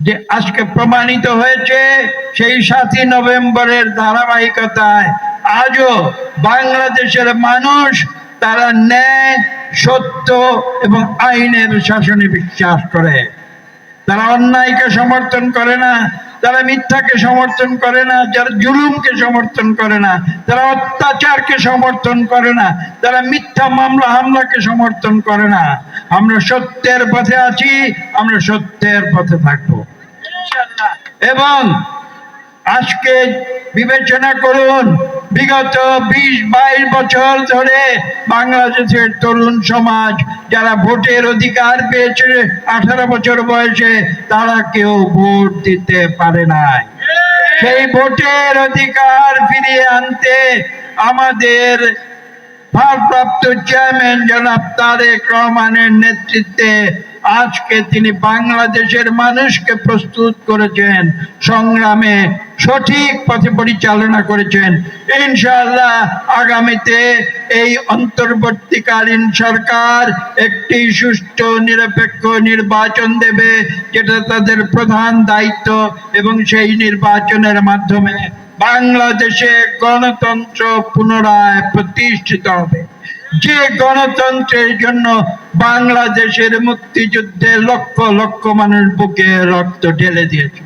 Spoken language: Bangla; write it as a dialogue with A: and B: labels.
A: যে আজকে প্রমাণিত হয়েছে, সেই সাতই নভেম্বরের ধারাবাহিকতায় আজও বাংলাদেশের মানুষ তারা ন্যায়, সত্য এবং আইনের শাসনে বিশ্বাস করে। তারা অন্যায়কে সমর্থন করে না তারা মিথ্যাকে সমর্থন করে না, যারা জুলুমকে সমর্থন করে না তারা অত্যাচারকে সমর্থন করে না তারা মিথ্যা মামলা, হামলাকে সমর্থন করে না, আমরা সত্যের পথে আছি, আমরা সত্যের পথে থাকব। এবং আজকে বিবেচনা করুন। বিগত বিশ বাইশ বছর ধরে বাংলাদেশের তরুণ সমাজ, যারা ভোটের অধিকার পেয়েছে আঠারো বছর বয়সে, তারা কেউ ভোট দিতে পারে নাই। সেই ভোটের অধিকার ফিরিয়ে আনতে আমাদের ভারপ্রাপ্ত চেয়ারম্যান জনাব তারেক রহমানের নেতৃত্বে আজকে তিনি বাংলাদেশের মানুষকে প্রস্তুত করেছেন, সংগ্রামে সঠিক পথে পরিচালনা করেছেন। ইনশাআল্লাহ আগামীতে এই অন্তর্বর্তীকালীন সরকার একটি সুষ্ঠু, নিরপেক্ষ নির্বাচন দেবে, যেটা তাদের প্রধান দায়িত্ব এবং সেই নির্বাচনের মাধ্যমে বাংলাদেশে গণতন্ত্র পুনরায় প্রতিষ্ঠিত হবে। যে গণতন্ত্রের জন্য বাংলাদেশের মুক্তিযুদ্ধে লক্ষ লক্ষ মানুষ বুকে রক্ত ঢেলে দিয়েছে।